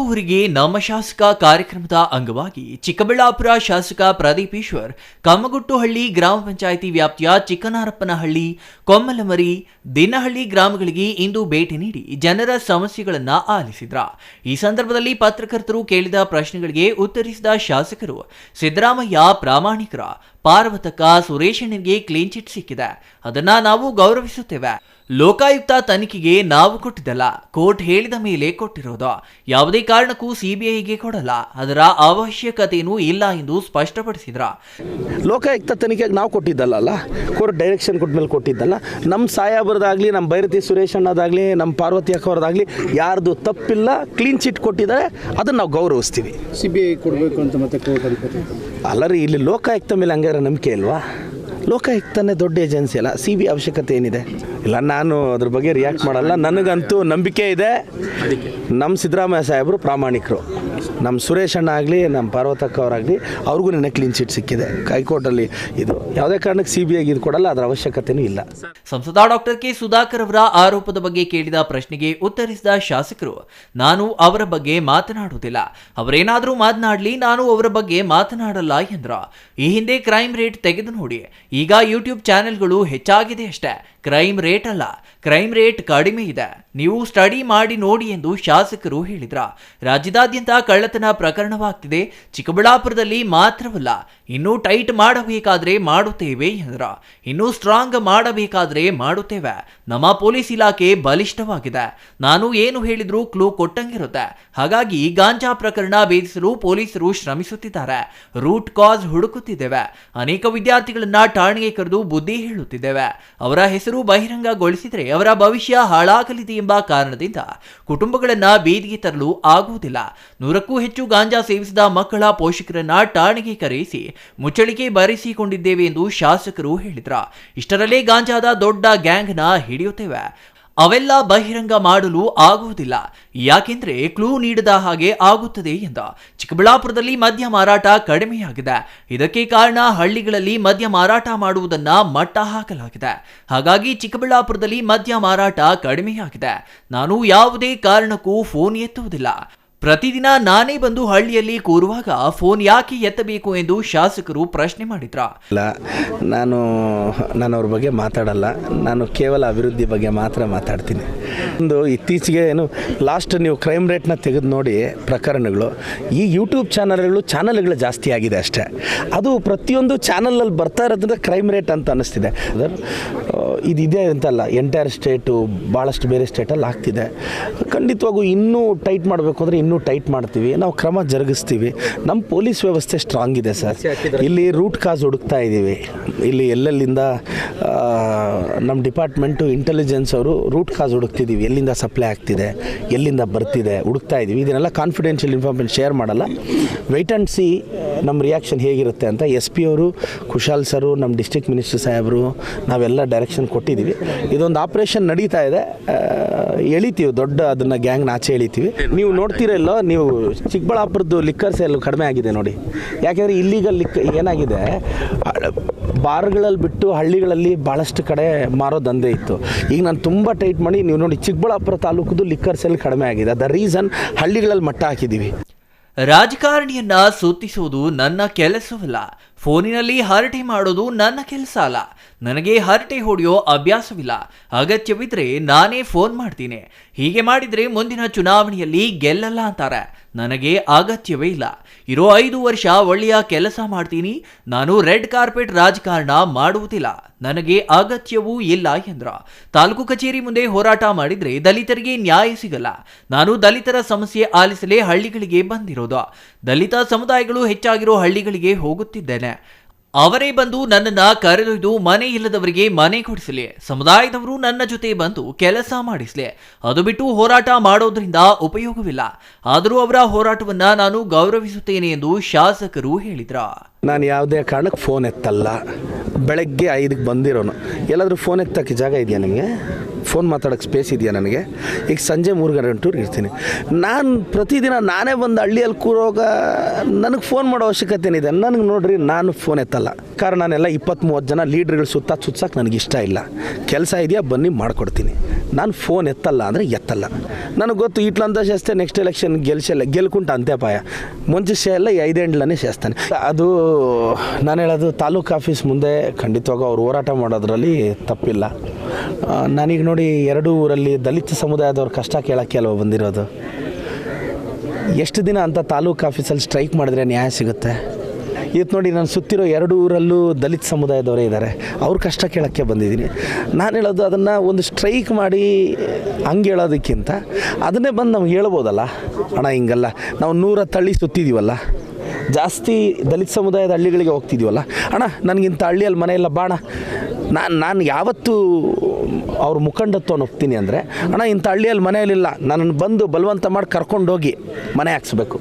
ಊರಿಗೆ ನಮ್ಮ ಶಾಸಕ ಕಾರ್ಯಕ್ರಮದ ಅಂಗವಾಗಿ ಚಿಕ್ಕಬಳ್ಳಾಪುರ ಶಾಸಕ ಪ್ರದೀಪ್ ಈಶ್ವರ್ ಕಮ್ಮಗುಟ್ಟುಹಳ್ಳಿ ಗ್ರಾಮ ಪಂಚಾಯಿತಿ ವ್ಯಾಪ್ತಿಯ ಚಿಕ್ಕನಾರಪ್ಪನಹಳ್ಳಿ, ಕೊಮ್ಮಲಮರಿ, ದಿನಹಳ್ಳಿ ಗ್ರಾಮಗಳಿಗೆ ಇಂದು ಭೇಟಿ ನೀಡಿ ಜನರ ಸಮಸ್ಯೆಗಳನ್ನು ಆಲಿಸಿದ್ರ. ಈ ಸಂದರ್ಭದಲ್ಲಿ ಪತ್ರಕರ್ತರು ಕೇಳಿದ ಪ್ರಶ್ನೆಗಳಿಗೆ ಉತ್ತರಿಸಿದ ಶಾಸಕರು, ಸಿದ್ದರಾಮಯ್ಯ ಪ್ರಾಮಾಣಿಕರ ಪಾರ್ವತಕ ಸುರೇಶನಿಗೆ ಕ್ಲೀನ್ ಚಿಟ್ ಸಿಕ್ಕಿದೆ. ಅದನ್ನ ನಾವು ಗೌರವಿಸುತ್ತೇವೆ. ಲೋಕಾಯುಕ್ತ ತನಿಖೆಗೆ ನಾವು ಕೊಟ್ಟಿದ್ದಲ್ಲ ಕೋರ್ಟ್ ಹೇಳಿದ ಮೇಲೆ ಕೊಟ್ಟಿರೋದು. ಯಾವುದೇ ಕಾರಣಕ್ಕೂ ಸಿಬಿಐಗೆ ಕೊಡಲ್ಲ. ಅದರ ಅವಶ್ಯಕತೆಯೂ ಇಲ್ಲ ಎಂದು ಸ್ಪಷ್ಟಪಡಿಸಿದ್ರ. ಲೋಕಾಯುಕ್ತ ತನಿಖೆಗೆ ನಾವು ಕೊಟ್ಟಿದ್ದಲ್ಲ ಕೋರ್ಟ್ ಡೈರೆಕ್ಷನ್ ಕೊಟ್ಟ ಮೇಲೆ ಕೊಟ್ಟಿದ್ದಲ್ಲ. ನಮ್ಮ ಸಾಯಾಬರದಾಗ್ಲಿ ನಮ್ಮ ಭೈರತಿ ಸುರೇಶ್ ಅಣ್ಣದಾಗಲಿ ನಮ್ಮ ಪಾರ್ವತಿ ಅಕ್ಕವ್ರದಾಗಲಿ ಯಾರ್ದು ತಪ್ಪಿಲ್ಲ ಕ್ಲೀನ್ ಚಿಟ್ ಕೊಟ್ಟಿದ್ದಾರೆ ಅದನ್ನು ನಾವು ಗೌರವಿಸ್ತೀವಿ. ಸಿಬಿಐ ಬಿ ಐ ಕೊಡಬೇಕು ಅಂತ ಮತ್ತೆ ಕೋರ್ಟ್ ಅಲ್ಲ ರೀ ಇಲ್ಲಿ ಲೋಕಾಯುಕ್ತ ಮೇಲೆ ಹಂಗಾರೆ ನಂಬಿಕೆ ಇಲ್ವಾ? ಲೋಕಾಯುಕ್ತನೇ ದೊಡ್ಡ ಏಜೆನ್ಸಿ ಅಲ್ಲ ಸಿ ಬಿ ಅವಶ್ಯಕತೆ ಏನಿದೆ? ಇಲ್ಲ ನಾನು ಅದ್ರ ಬಗ್ಗೆ ರಿಯಾಕ್ಟ್ ಮಾಡಲ್ಲ. ನನಗಂತೂ ನಂಬಿಕೆ ಇದೆ. ನಮ್ಮ ಸಿದ್ದರಾಮಯ್ಯ ಸಾಹೇಬರು ಪ್ರಾಮಾಣಿಕರು. ನಮ್ಮ ಸುರೇಶ್ ಅಣ್ಣ ಆಗಲಿ, ನಮ್ಮ ಪಾರ್ವತಕ್ಕ ಅವರಾಗಲಿ ಅವ್ರಿಗೂ ನಿನ್ನೆ ಕ್ಲೀನ್ ಚಿಟ್ ಸಿಕ್ಕಿದೆ. ಹೈಕೋರ್ಟಲ್ಲಿ ಇದು ಯಾವುದೇ ಕಾರಣಕ್ಕೆ ಸಿ ಬಿ ಐಗೆ ಇದು ಕೊಡಲ್ಲ, ಅದರ ಅವಶ್ಯಕತೆಯೂ ಇಲ್ಲ. ಸಂಸದ ಡಾಕ್ಟರ್ ಕೆ ಸುಧಾಕರ್ ಅವರ ಆರೋಪದ ಬಗ್ಗೆ ಕೇಳಿದ ಪ್ರಶ್ನೆಗೆ ಉತ್ತರಿಸಿದ ಶಾಸಕರು, ನಾನು ಅವರ ಬಗ್ಗೆ ಮಾತನಾಡುವುದಿಲ್ಲ. ಅವರೇನಾದರೂ ಮಾತನಾಡಲಿ, ನಾನು ಅವರ ಬಗ್ಗೆ ಮಾತನಾಡಲ್ಲ ಎಂದ್ರ. ಈ ಹಿಂದೆ ಕ್ರೈಮ್ ರೇಟ್ ತೆಗೆದು ನೋಡಿ. ಈಗ ಯೂಟ್ಯೂಬ್ ಚಾನೆಲ್ಗಳು ಹೆಚ್ಚಾಗಿದೆ ಅಷ್ಟೇ. ಕ್ರೈಮ್ ರೇಟ್ ಅಲ್ಲ. ಕ್ರೈಮ್ ರೇಟ್ ಕಡಿಮೆ ಇದೆ. ನೀವು ಸ್ಟಡಿ ಮಾಡಿ ನೋಡಿ ಎಂದು ಶಾಸಕರು ಹೇಳಿದ್ರ. ರಾಜ್ಯದಾದ್ಯಂತ ಕಳ್ಳತನ ಪ್ರಕರಣವಾಗ್ತಿದೆ. ಚಿಕ್ಕಬಳ್ಳಾಪುರದಲ್ಲಿ ಮಾತ್ರವಲ್ಲ, ಇನ್ನೂ ಟೈಟ್ ಮಾಡಬೇಕಾದ್ರೆ ಮಾಡುತ್ತೇವೆ ಎಂದ್ರ. ಇನ್ನೂ ಸ್ಟ್ರಾಂಗ್ ಮಾಡಬೇಕಾದ್ರೆ ಮಾಡುತ್ತೇವೆ. ನಮ್ಮ ಪೊಲೀಸ್ ಇಲಾಖೆ ಬಲಿಷ್ಠವಾಗಿದೆ. ನಾನು ಏನು ಹೇಳಿದ್ರು ಕ್ಲೂ ಕೊಟ್ಟಂಗಿರುತ್ತೆ. ಹಾಗಾಗಿ ಗಾಂಜಾ ಪ್ರಕರಣ ಭೇದಿಸಲು ಪೊಲೀಸರು ಶ್ರಮಿಸುತ್ತಿದ್ದಾರೆ. ರೂಟ್ ಕಾಸ್ ಹುಡುಕುತ್ತಿದ್ದೇವೆ. ಅನೇಕ ವಿದ್ಯಾರ್ಥಿಗಳನ್ನ ಠಾಣೆಗೆ ಕರೆದು ಬುದ್ಧಿ ಹೇಳುತ್ತಿದ್ದೇವೆ. ಅವರ ಹೆಸರು ಬಹಿರಂಗಗೊಳಿಸಿದರೆ ಅವರ ಭವಿಷ್ಯ ಹಾಳಾಗಲಿದೆ ಎಂಬ ಕಾರಣದಿಂದ ಕುಟುಂಬಗಳನ್ನು ಬೀದಿಗೆ ತರಲು ಆಗುವುದಿಲ್ಲ. ನೂರಕ್ಕೂ ಹೆಚ್ಚು ಗಾಂಜಾ ಸೇವಿಸಿದ ಮಕ್ಕಳ ಪೋಷಕರನ್ನ ಠಾಣೆಗೆ ಕರೆಯಿಸಿ ಮುಚ್ಚಳಿಕೆ ಬರೆಸಿಕೊಂಡಿದ್ದೇವೆ ಎಂದು ಶಾಸಕರು ಹೇಳಿದ್ರ. ಇಷ್ಟರಲ್ಲೇ ಗಾಂಜಾದ ದೊಡ್ಡ ಗ್ಯಾಂಗ್ನ ಹಿಡಿಯುತ್ತೇವೆ. ಅವೆಲ್ಲ ಬಹಿರಂಗ ಮಾಡಲು ಆಗುವುದಿಲ್ಲ. ಯಾಕೆಂದ್ರೆ ಕ್ಲೂ ನೀಡದ ಹಾಗೆ ಆಗುತ್ತದೆ ಎಂದ. ಚಿಕ್ಕಬಳ್ಳಾಪುರದಲ್ಲಿ ಮದ್ಯ ಮಾರಾಟ ಕಡಿಮೆಯಾಗಿದೆ. ಇದಕ್ಕೆ ಕಾರಣ ಹಳ್ಳಿಗಳಲ್ಲಿ ಮದ್ಯ ಮಾರಾಟ ಮಾಡುವುದನ್ನ ಮಟ್ಟ ಹಾಕಲಾಗಿದೆ. ಹಾಗಾಗಿ ಚಿಕ್ಕಬಳ್ಳಾಪುರದಲ್ಲಿ ಮದ್ಯ ಮಾರಾಟ ಕಡಿಮೆಯಾಗಿದೆ. ನಾನು ಯಾವುದೇ ಕಾರಣಕ್ಕೂ ಫೋನ್ ಎತ್ತುವುದಿಲ್ಲ. ಪ್ರತಿದಿನ ನಾನೇ ಬಂದು ಹಳ್ಳಿಯಲ್ಲಿ ಕೂರುವಾಗ ಫೋನ್ ಯಾಕೆ ಎತ್ತಬೇಕು ಎಂದು ಶಾಸಕರು ಪ್ರಶ್ನೆ ಮಾಡಿದ್ರ. ಇಲ್ಲ ನಾನು ನಾನು ಅವ್ರ ಬಗ್ಗೆ ಮಾತಾಡಲ್ಲ. ನಾನು ಕೇವಲ ಅಭಿವೃದ್ಧಿ ಬಗ್ಗೆ ಮಾತ್ರ ಮಾತಾಡ್ತೀನಿ. ಒಂದು ಇತ್ತೀಚೆಗೆ ಏನು ಲಾಸ್ಟ್ ನೀವು ಕ್ರೈಮ್ ರೇಟ್ನ ತೆಗೆದು ನೋಡಿ ಪ್ರಕರಣಗಳು, ಈ ಯೂಟ್ಯೂಬ್ ಚಾನಲ್ಗಳು ಚಾನಲ್ಗಳು ಜಾಸ್ತಿ ಆಗಿದೆ ಅಷ್ಟೇ. ಅದು ಪ್ರತಿಯೊಂದು ಚಾನಲಲ್ಲಿ ಬರ್ತಾ ಇರೋದ್ರಿಂದ ಕ್ರೈಮ್ ರೇಟ್ ಅಂತ ಅನ್ನಿಸ್ತಿದೆ. ಅದರ ಇದಿದೆ ಅಂತಲ್ಲ ಎಂಟೈರ್ ಸ್ಟೇಟು ಭಾಳಷ್ಟು ಬೇರೆ ಸ್ಟೇಟಲ್ಲಿ ಆಗ್ತಿದೆ. ಖಂಡಿತವಾಗೂ ಇನ್ನೂ ಟೈಟ್ ಮಾಡಬೇಕು ಅಂದರೆ ಇನ್ನೂ ಟೈಟ್ ಮಾಡ್ತೀವಿ, ನಾವು ಕ್ರಮ ಜರುಗಿಸ್ತೀವಿ. ನಮ್ಮ ಪೊಲೀಸ್ ವ್ಯವಸ್ಥೆ ಸ್ಟ್ರಾಂಗ್ ಇದೆ ಸರ್. ಇಲ್ಲಿ ರೂಟ್ ಕಾಸ್ ಹುಡುಕ್ತಾ ಇದ್ದೀವಿ ಇಲ್ಲಿ ಎಲ್ಲೆಲ್ಲಿಂದ ನಮ್ಮ ಡಿಪಾರ್ಟ್ಮೆಂಟು ಇಂಟೆಲಿಜೆನ್ಸ್ ಅವರು ರೂಟ್ ಕಾಸ್ ಹುಡುಕ್ತಿದ್ದೀವಿ ಎಲ್ಲಿಂದ ಸಪ್ಲೈ ಆಗ್ತಿದೆ, ಎಲ್ಲಿಂದ ಬರ್ತಿದೆ, ಹುಡುಕ್ತಾ ಇದ್ದೀವಿ ಇದನ್ನೆಲ್ಲ ಕಾನ್ಫಿಡೆನ್ಷಿಯಲ್ ಇನ್ಫಾರ್ಮೇಷನ್ ಶೇರ್ ಮಾಡಲ್ಲ. ವೆಯ್ಟ್ ಆ್ಯಂಡ್ ಸಿ ನಮ್ಮ ರಿಯಾಕ್ಷನ್ ಹೇಗಿರುತ್ತೆ ಅಂತ ಎಸ್ ಪಿ ಅವರು ಕುಶಾಲ್ ಸರು ನಮ್ಮ ಡಿಸ್ಟಿಕ್ ಮಿನಿಸ್ಟರ್ ಸಾಹೇಬರು, ನಾವೆಲ್ಲ ಡೈರೆಕ್ಷನ್ ಕೊಟ್ಟಿದ್ದೀವಿ. ಇದೊಂದು ಆಪ್ರೇಷನ್ ನಡೀತಾ ಇದೆ. ಎಳಿತೀವಿ, ದೊಡ್ಡ ಅದನ್ನು ಗ್ಯಾಂಗ್ನ ಆಚೆ ಎಳಿತೀವಿ. ನೀವು ನೋಡ್ತೀರಲ್ಲೋ ನೀವು ಚಿಕ್ಕಬಳ್ಳಾಪುರದ್ದು ಲಿಕ್ಕರ್ ಸೇಲ್ ಕಡಿಮೆ ಆಗಿದೆ ನೋಡಿ. ಯಾಕೆಂದರೆ ಇಲ್ಲಿಗಲ್ ಲಿಕ್ ಏನಾಗಿದೆ, ಬಾರ್ಗಳಲ್ಲಿ ಬಿಟ್ಟು ಹಳ್ಳಿಗಳಲ್ಲಿ ಭಾಳಷ್ಟು ಕಡೆ ಮಾರೋ ದಂಧೆ ಇತ್ತು. ಈಗ ನಾನು ತುಂಬ ಟೈಟ್ ಮಾಡಿ, ನೀವು ನೋಡಿ ಚಿಕ್ಕಬಳ್ಳಾಪುರ ತಾಲೂಕದ್ದು ಲಿಕ್ಕರ್ ಸೇಲ್ ಕಡಿಮೆ ಆಗಿದೆ. ದ ರೀಸನ್ ಹಳ್ಳಿಗಳಲ್ಲಿ ಮಟ್ಟ ಹಾಕಿದ್ದೀವಿ. ರಾಜಕಾರಣಿಯನ್ನ ಸೂತಿಸುವುದು ನನ್ನ ಕೆಲಸವಲ್ಲ. ಫೋನಿನಲ್ಲಿ ಹರಟೆ ಮಾಡೋದು ನನ್ನ ಕೆಲಸ ಅಲ್ಲ. ನನಗೆ ಹರಟೆ ಹೊಡೆಯೋ ಅಭ್ಯಾಸವಿಲ್ಲ. ಅಗತ್ಯವಿದ್ರೆ ನಾನೇ ಫೋನ್ ಮಾಡ್ತೀನಿ. ಹೀಗೆ ಮಾಡಿದ್ರೆ ಮುಂದಿನ ಚುನಾವಣೆಯಲ್ಲಿ ಗೆಲ್ಲಲ್ಲ ಅಂತಾರೆ. ನನಗೆ ಅಗತ್ಯವೇ ಇಲ್ಲ. ಇರೋ ಐದು ವರ್ಷ ಒಳ್ಳೆಯ ಕೆಲಸ ಮಾಡ್ತೀನಿ. ನಾನು ರೆಡ್ ಕಾರ್ಪೆಟ್ ರಾಜಕಾರಣ ಮಾಡುವುದಿಲ್ಲ. ನನಗೆ ಅಗತ್ಯವೂ ಇಲ್ಲ ಎಂದ್ರ. ತಾಲೂಕು ಕಚೇರಿ ಮುಂದೆ ಹೋರಾಟ ಮಾಡಿದ್ರೆ ದಲಿತರಿಗೆ ನ್ಯಾಯ ಸಿಗಲ್ಲ. ನಾನು ದಲಿತರ ಸಮಸ್ಯೆ ಆಲಿಸಲೇ ಹಳ್ಳಿಗಳಿಗೆ ಬಂದಿರೋದು. ದಲಿತ ಸಮುದಾಯಗಳು ಹೆಚ್ಚಾಗಿರೋ ಹಳ್ಳಿಗಳಿಗೆ ಹೋಗುತ್ತಿದ್ದೇನೆ. ಅವರೇ ಬಂದು ನನ್ನನ್ನ ಕರೆದೊಯ್ದು ಮನೆ ಇಲ್ಲದವರಿಗೆ ಮನೆ ಕೊಡಿಸಲಿ. ಸಮುದಾಯದವರು ನನ್ನ ಜೊತೆ ಬಂದು ಕೆಲಸ ಮಾಡಿಸಲಿ. ಅದು ಬಿಟ್ಟು ಹೋರಾಟ ಮಾಡೋದ್ರಿಂದ ಉಪಯೋಗವಿಲ್ಲ. ಆದರೂ ಅವರ ಹೋರಾಟವನ್ನ ನಾನು ಗೌರವಿಸುತ್ತೇನೆ ಎಂದು ಶಾಸಕರು ಹೇಳಿದ್ರ. ನಾನು ಯಾವುದೇ ಕಾರಣಕ್ಕೆ ಫೋನ್ ಎತ್ತಲ್ಲ. ಬೆಳಗ್ಗೆ ಐದಕ್ಕೆ ಬಂದಿರೋನು. ಎಲ್ಲಾದರೂ ಫೋನ್ ಎತ್ತಕ್ಕೆ ಜಾಗ ಇದೆಯಾ ನಿಮಗೆ? ಫೋನ್ ಮಾತಾಡೋಕ್ಕೆ ಸ್ಪೇಸ್ ಇದೆಯಾ ನನಗೆ? ಈಗ ಸಂಜೆ ಮೂರು ಗಂಟೆವರೆಗೆ ಇರ್ತೀನಿ. ನಾನು ಪ್ರತಿದಿನ ನಾನೇ ಬಂದು ಹಳ್ಳಿಯಲ್ಲಿ ಕೂರೋಗ ನನಗೆ ಫೋನ್ ಮಾಡೋ ಅವಶ್ಯಕತೆ ಏನಿದೆ? ನನಗೆ ನೋಡ್ರಿ, ನಾನು ಫೋನ್ ಎತ್ತಲ್ಲ. ಕಾರಣ ನಾನೆಲ್ಲ ಇಪ್ಪತ್ತ್ ಮೂವತ್ತು ಜನ ಲೀಡ್ರ್ಗಳು ಸುತ್ತ ಸುತ್ಸಕ್ಕೆ ನನಗೆ ಇಷ್ಟ ಇಲ್ಲ. ಕೆಲಸ ಇದೆಯಾ ಬನ್ನಿ ಮಾಡಿಕೊಡ್ತೀನಿ. ನಾನು ಫೋನ್ ಎತ್ತಲ್ಲ ಅಂದರೆ ಎತ್ತಲ್ಲ. ನನಗೆ ಗೊತ್ತು ಇಟ್ಲಂತ ಶಸ್ತೆ ನೆಕ್ಸ್ಟ್ ಎಲೆಕ್ಷನ್ ಗೆಲ್ಸಲ್ಲ, ಗೆಲ್ಕುಂಟ ಅಂತೆಪಾಯ ಮುಂಚೆ ಎಲ್ಲ ಐದೆಂಡ್ಲನೇ ಸೇಸ್ತಾನೆ ಅದು ನಾನು ಹೇಳೋದು ತಾಲೂಕು ಆಫೀಸ್ ಮುಂದೆ ಖಂಡಿತವಾಗ ಅವ್ರು ಹೋರಾಟ ಮಾಡೋದ್ರಲ್ಲಿ ತಪ್ಪಿಲ್ಲ. ನಾನೀಗ ನೋಡಿ ಎರಡು ಊರಲ್ಲಿ ದಲಿತ ಸಮುದಾಯದವ್ರ ಕಷ್ಟ ಕೇಳೋಕ್ಕೆ ಅಲ್ವ ಬಂದಿರೋದು. ಎಷ್ಟು ದಿನ ಅಂತ ತಾಲೂಕು ಆಫೀಸಲ್ಲಿ ಸ್ಟ್ರೈಕ್ ಮಾಡಿದ್ರೆ ನ್ಯಾಯ ಸಿಗುತ್ತೆ? ಇವತ್ತು ನೋಡಿ ನಾನು ಸುತ್ತಿರೋ ಎರಡು ಊರಲ್ಲೂ ದಲಿತ ಸಮುದಾಯದವರೇ ಇದ್ದಾರೆ ಅವ್ರ ಕಷ್ಟ ಕೇಳೋಕ್ಕೆ ಬಂದಿದ್ದೀನಿ. ನಾನು ಹೇಳೋದು ಅದನ್ನು ಒಂದು ಸ್ಟ್ರೈಕ್ ಮಾಡಿ ಹಂಗೆ ಹೇಳೋದಕ್ಕಿಂತ ಅದನ್ನೇ ಬಂದು ನಮ್ಗೆ ಹೇಳ್ಬೋದಲ್ಲ? ಅಣ್ಣ, ಹಿಂಗಲ್ಲ. ನಾವು ನೂರ ತಳ್ಳಿ ಸುತ್ತಿದ್ದೀವಲ್ಲ ಜಾಸ್ತಿ ದಲಿತ ಸಮುದಾಯದ ಹಳ್ಳಿಗಳಿಗೆ ಹೋಗ್ತಿದ್ದೀವಲ್ಲ ಅಣ್ಣ, ನನಗಿಂತ ಹಳ್ಳಿಯಲ್ಲಿ ಮನೆಯೆಲ್ಲ ಬಾಣ ನಾನು ನಾನು ಯಾವತ್ತೂ ಅವ್ರ ಮುಖಂಡತ್ವನ ಒಪ್ತೀನಿ ಅಂದರೆ, ಅಣ್ಣ, ಇಂಥ ಹಳ್ಳಿಯಲ್ಲಿ ಮನೆಯಲ್ಲಿಲ್ಲ. ನನ್ನನ್ನು ಬಂದು ಬಲವಂತ ಮಾಡಿ ಕರ್ಕೊಂಡೋಗಿ ಮನೆ ಹಾಕ್ಸ್ಬೇಕು.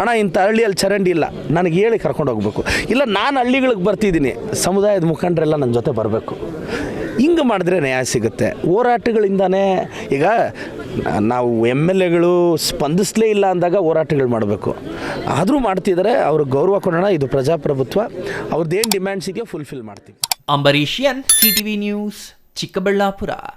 ಅಣ್ಣ, ಇಂಥ ಹಳ್ಳಿಯಲ್ಲಿ ಚರಂಡಿ ಇಲ್ಲ. ನನಗೆ ಹೇಳಿ ಕರ್ಕೊಂಡು ಹೋಗ್ಬೇಕು. ಇಲ್ಲ, ನಾನು ಹಳ್ಳಿಗಳಿಗೆ ಬರ್ತಿದ್ದೀನಿ. ಸಮುದಾಯದ ಮುಖಂಡರೆಲ್ಲ ನನ್ನ ಜೊತೆ ಬರಬೇಕು. ಹಿಂಗೆ ಮಾಡಿದ್ರೆ ನ್ಯಾಯ ಸಿಗುತ್ತೆ. ಹೋರಾಟಗಳಿಂದನೇ ಈಗ ನಾವು ಎಂ ಎಲ್ ಎಗಳು ಸ್ಪಂದಿಸಲೇ ಇಲ್ಲ ಅಂದಾಗ ಹೋರಾಟಗಳು ಮಾಡಬೇಕು. ಆದರೂ ಮಾಡ್ತಿದ್ದಾರೆ ಅವ್ರಿಗೆ ಗೌರವ ಕೊಡೋಣ, ಇದು ಪ್ರಜಾಪ್ರಭುತ್ವ. ಅವ್ರದ್ದೇನು ಡಿಮ್ಯಾಂಡ್ಸ್ ಇದೆಯೋ ಫುಲ್ಫಿಲ್ ಮಾಡ್ತೀವಿ. ಅಂಬರೀಷಿಯನ್ ವಿ ನ್ಯೂಸ್, ಚಿಕ್ಕಬಳ್ಳಾಪುರ.